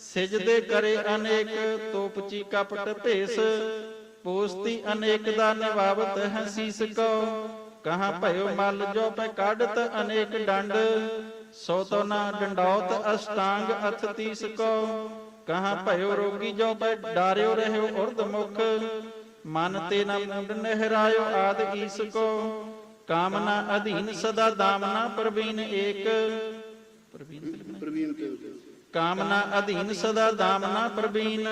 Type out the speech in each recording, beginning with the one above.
ਸਿਜਦੇ ਕਰੇ ਅਨੇਕ ਤੋਪਚੀ ਕਪਟ ਭੇਸ। ਪੋਸਤੀ ਅਨੇਕ ਦਾ ਨਿਵਾਵਤ ਹੈ ਸੀਸ ਕੋ ਕਹਾਂ ਭਇਓ ਮਲ ਜੋ ਪੈ ਕੱਢਤ ਅਨੇਕ ਡੰਡ। ਸੋ ਤੋ ਨਾ ਡੰਡੌਤ ਅਸ਼ਟਾਂਗ ਅਥ ਤੀਸ ਕੋ ਕਹਾਂ ਭਇਓ ਰੋਗੀ ਜੋ ਪੈ ਡਾਰਿਓ ਰਹਿਓ ਉਰਦ ਮੁਖ। ਮਨ ਤੇ ਨਾ ਮੁੰਡ ਨਹਿਰਾਇਓ ਆਦ ਈਸ ਕੋ ਕਾਮਨਾ ਅਧੀਨ ਸਦਾ ਦਾਮਨਾ ਪ੍ਰਵੀਨ ਏਕ। ਪ੍ਰਵੀਨ ਤੇ ਪ੍ਰਵੀਨ ਤੇ ਕਾਮਨਾ ਅਧੀਨ ਸਦਾ ਦਾਮਨਾ ਪ੍ਰਵੀਨ।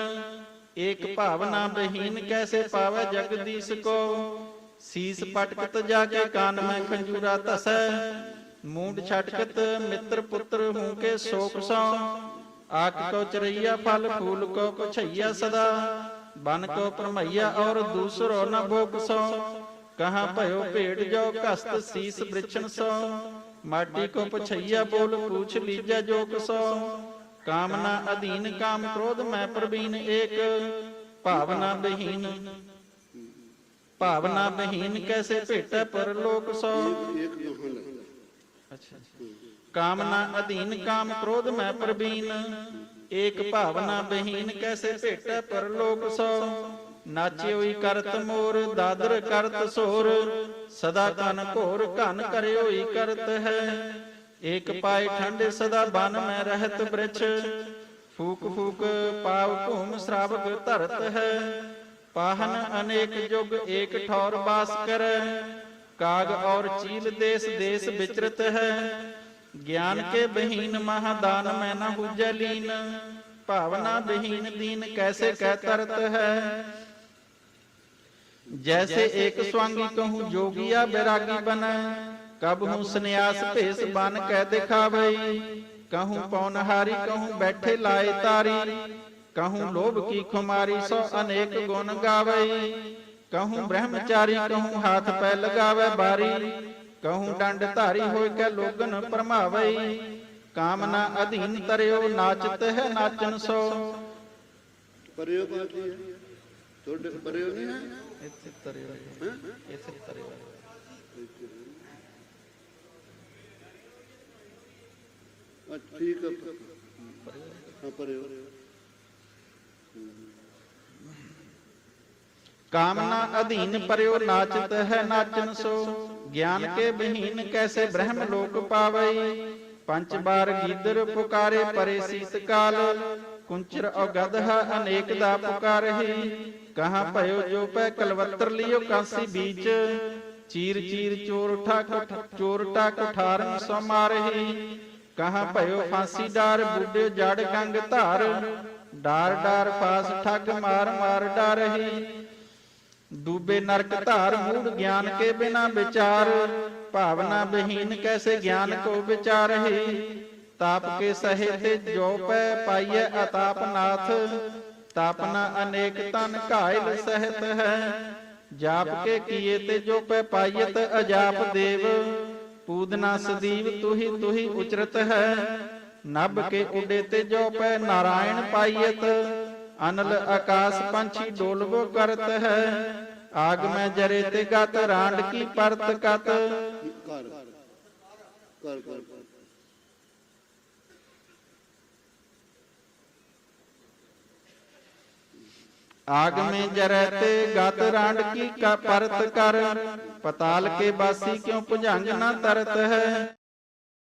ਏਕ ਭਾਵਨਾ ਬਹੀਨ ਕੈਸੇ ਪਾਵੈ ਜਗਦੀਸ਼ ਕੋ। ਸੀਸ ਪਟਕਤ ਜਾ ਕੇ ਕਾਨ ਮੈਂ ਖੰਜੂਰਾ ਧਸੈ। ਮੂੰਡ ਛਟਕਤ ਮਿੱਤਰ ਪੁੱਤਰ ਹੂੰ ਕੇ ਸੋਕ ਸੋ। ਆਕ ਕੋ ਚਰਈਆ ਫਲ ਫੂਲ ਕੋ ਕੁਛਈਆ ਸਦਾ। ਬਨ ਕੋ ਪਰਮਈਆ ਔਰ ਦੂਸਰੋ ਨ ਭੋਗ ਸੋ। ਕਹਾ ਭਇਓ ਭੇਟ ਜੋ ਕਸਤ ਸੀਸ ਬ੍ਰਿਛਣ ਸੋ। ਮਾਟੀ ਕੋ ਪਛਈਆ ਬੋਲ ਪੂਛ ਲੀਜਾ ਜੋ ਕਸੋ ਕਾਮਨਾ ਅਧੀਨ ਕਾਮ ਕ੍ਰੋਧ ਮੈਂ ਪ੍ਰਵੀਨ ਏਕ, ਭਾਵਨਾ ਬਹੀਨ। ਭਾਵਨਾ ਬਹੀਨ ਕੈਸੇ ਭੇਟੈ ਪਰਲੋਕ ਸੋ। ਇੱਕ ਦੋਹਾਂ ਅੱਛਾ ਕਾਮਨਾ ਅਧੀਨ ਕਾਮ ਕ੍ਰੋਧ ਮੈਂ ਪ੍ਰਵੀਨ, ਏਕ ਭਾਵਨਾ ਬਹੀਨ ਕੈਸੇ ਭੇਟੈ ਪਰਲੋਕ ਸੋ। ਨਾਚਿਓਈ ਕਰਤ ਮੋਰ, ਦਾਦਰ ਕਰਤ ਸੋਰ, ਸਦਾ ਕਨ ਘੋਰ ਘਨ ਕਰਿਓਈ ਕਰਤ ਹੈ। ਏਕ ਪਾਏ ਠੰਡੇ ਸਦਾ ਬਨ ਮੈਂ ਰਹਿਤ ਬ੍ਰਿਛ। ਫੂਕ ਫੂਕ ਪਾਵ ਭੂਮ ਸ਼ਰਾਵਕ ਧਰਤ ਹੈ। ਪਾਹਨ ਅਨੇਕ ਜੁਗ ਏਕ ਠੌਰ ਬਾਸ ਕਰੈ ਕਾਗ ਔਰ ਚੀਲ ਦੇਸ ਦੇਸ ਵਿਚਰਤ ਹੈ। ਗਿਆਨ ਕੇ ਬਹੀਨ ਮਹਾਦਾਨ ਮੈਂ ਨਾ ਹੁਜੈ ਲੀਨ। ਭਾਵਨਾ ਬਹੀਨ ਦੀਨ ਕੈਸੇ ਕਹਿ ਤਰਤ ਹੈ। ਜੈਸੇ ਏਕ ਸਵਾਂਗੀ ਕਹੂੰ ਜੋਗੀਆ ਬੈਰਾਗੀ ਬਨੈ। ਕਬ ਹੂੰ ਸੰਨਿਆਸ ਭੇਸ ਬਨ ਕਹਿ ਦਿਖਾਵਈ? ਕਹੂੰ ਪੌਨਹਾਰੀ ਕਹੂੰ ਬੈਠੇ ਲਾਏ ਤਾਰੀ। ਕਹੂੰ ਲੋਭ ਕੀ ਖੁਮਾਰੀ ਸੋ ਅਨੇਕ ਗੁਣ ਗਾਵਈ। ਕਹੂੰ ਬ੍ਰਹਮਚਾਰੀ ਕਹੂੰ ਹਾਥ ਪੈ ਲਗਾਵੇ ਬਾਰੀ। ਕਹੂੰ ਡੰਡ ਧਾਰੀ ਹੋਇ ਕੈ ਲੋਗਨ ਭਰਮਾਵਈ ਕਾਮਨਾ ਅਧੀਨ ਤਰਿਓ ਨਾਚਤ ਹੈ ਨਾਚਨ ਸੋ। ਪਰਿਓ ਹੈ? ਤੁਹਾਡੇ ਪਰਿਓ ਨਹੀਂ ਹੈ? ਇੱਥੇ ਤਰਿਓ ਹੈਂ? ਇੱਥੇ ਤਰਿਓ ਠੀਕ ਹੈ ਹਾਂ। ਪਰਿਓ ਕਾਮਨਾ ਅਧੀਨ ਪਰਿਓ ਨਾਚਤ ਹੈ ਨਾਚਨ ਸੋ, ਗਿਆਨ ਕੇ ਬਹੀਨ ਕੈਸੇ ਬ੍ਰਹਮ ਲੋਕ ਪਾਵਈ। ਪੰਜ ਬਾਰ ਗੀਦਰ ਪੁਕਾਰੇ ਪਰੇ ਸੀਤ ਕਾਲ, ਕੁੰਚਰ ਔਗਧਾ ਅਨੇਕ ਦਾ ਪੁਕਾਰਹੀ ਕਹਾਂ ਭਇਓ ਜੋ ਪੈ ਕਲਵੱਤਰ ਲਿਓ ਕਾਂਸੀ ਬੀਚ। ਚੀਰ ਚੀਰ ਚੋਰ ਠਾਕ ਚੋਰਟਾ ਕੁਠਾਰਨ ਸੋ ਮਾਰਹੀ ਕਹਾਂ ਭਇਓ ਫਾਂਸੀ ਡਾਰ ਬੁੱਢੇ ਜੜ ਗੰਗ ਧਾਰ ਡਾਰ ਡਾਰ ਫਾਸ ਠੱਗ ਮਾਰ ਮਾਰ ਡਾਰਹੀ ਡੂਬੇ ਨਰਕ ਧਾਰ ਮੂੜ ਗਿਆਨ ਕੇ ਬਿਨਾ ਵਿਚਾਰ। ਭਾਵਨਾ ਬਹੀਨ ਕੈਸੇ ਗਿਆਨ ਕੋ ਵਿਚਾਰਹੀ ਤਾਪ ਕੇ ਸਹੇ ਤੇ ਜੋ ਪੈ ਪਾਈਐ ਅਤਾਪ ਨਾਥ। ਤਾਪਨਾ ਅਨੇਕ ਤਨ ਘਾਇਲ ਸਹਿਤ ਹੈ। ਜਾਪ ਕੇ ਕੀਏ ਤੇ ਜੋ ਪੈ ਪਾਈਐਤ ਅਜਾਪ ਦੇਵ। ਪੂਦਨਾ ਸਦੀਵ ਤੁਹੀ ਤੁਹੀ ਉਚਰਤ ਹੈ। ਨਭ ਕੇ ਉਡੇ ਤੇ ਜੋ ਪੈ ਨਾਰਾਇਣ ਪਾਈਐਤ, ਅਨਲ ਆਕਾਸ ਪੰਛੀ ਡੋਲਵੋ ਕਰਤ ਹੈ। ਆਗ ਮੈਂ ਜਰੇ ਤੇ ਗਤ, ਰਾਂਡ ਕੀ ਪਰਤ ਕਤ। ਕਰ ਕਰ ਕਰ। ਆਗ ਮੈਂ ਜਰੇ ਤੇ ਗਤ ਰਾਂਡ ਕੀ ਕਾ ਪਰਤ ਕਰ। ਪਤਾਲ ਕੇ ਬਾਸੀ ਕਿਉ ਭੁਜੰਗ ਨਾ ਤਰਤ ਹੈ?